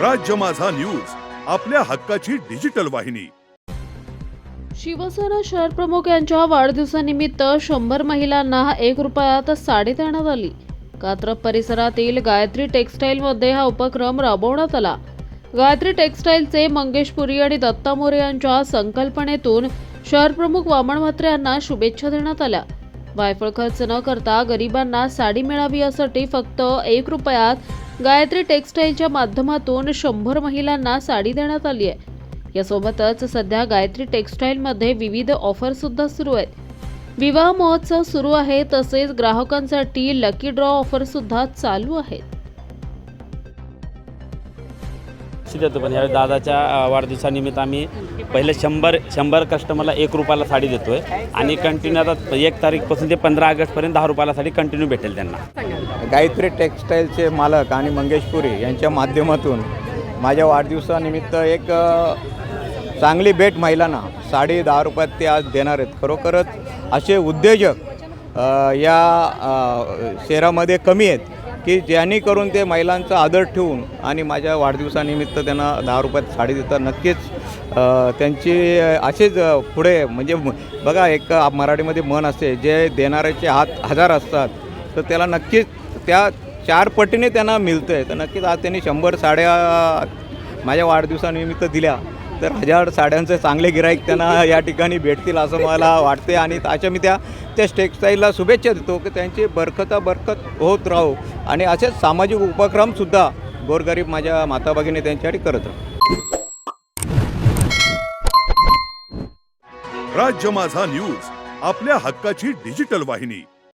राज्य माझा न्यूज आपल्या हक्काची डिजिटल वाहिनी. शिवसेना शहर प्रमुख यांच्या वाढदिवसानिमित्त शंभर महिलांना एक रुपयात साडी देण्यात आली. कात्रप परिसरातील गायत्री टेक्स्टाईलमध्ये हा उपक्रम राबवण्यात आला. गायत्री टेक्स्टाईलचे मंगेश पुरी आणि दत्ता मोरे यांच्या संकल्पनेतून शहर प्रमुख वामन म्हात्रे यांना शुभेच्छा देण्यात आल्या. वायफळ खर्च न करता गरिबांना साडी मिळावी यासाठी फक्त एक रुपयात गायत्री टेक्स्टाईलच्या माध्यमातून शंभर महिलांना साडी देण्यात आली आहे. यासोबतच सध्या गायत्री टेक्स्टाईलमध्ये विविध ऑफर सुद्धा सुरू आहेत. विवाह महोत्सव सुरू आहे तसेच ग्राहकांसाठी लकी ड्रॉ ऑफर सुद्धा चालू आहेत. देतो पण यावेळी दादाच्या वाढदिवसानिमित्त आम्ही पहिले शंभर शंभर कस्टमरला एक रुपयाला साडी देतो आहे आणि कंटिन्यू आता एक तारीखपासून ते पंधरा ऑगस्टपर्यंत दहा रुपयाला साडी कंटिन्यू भेटेल त्यांना. गायत्री टेक्स्टाईलचे मालक आणि मंगेशपुरी यांच्या माध्यमातून माझ्या वाढदिवसानिमित्त एक चांगली भेट महिलांना. साडी दहा रुपयात ते आज देणार आहेत. खरोखरच असे उद्योजक या शहरामध्ये कमी आहेत. की ज्यांनी करून ते महिलांचा आदर ठेवून आणि माझ्या वाढदिवसानिमित्त त्यांना दहा रुपयात साडी देतात. नक्कीच त्यांची असेच पुढे म्हणजे बघा एक मराठीमध्ये मन असते जे देणाऱ्याचे हात हजार असतात तर त्याला नक्कीच त्या चार पटीने त्यांना मिळतं आहे तर नक्कीच आज त्यांनी शंभर साड्या माझ्या वाढदिवसानिमित्त दिल्या. तर हजार साड्यांचे चांगले गिराईक त्यांना या ठिकाणी भेटतील असं मला वाटते. आणि अशा मी त्या त्या टेक्स्टाईलला शुभेच्छा देतो की त्यांची बरकता बरकत होत राहो. आणि असेच सामाजिक उपक्रमसुद्धा गोरगरीब माझ्या माता भगिनी त्यांच्यासाठी करत राहो. राज्य माझा न्यूज आपल्या हक्काची डिजिटल वाहिनी.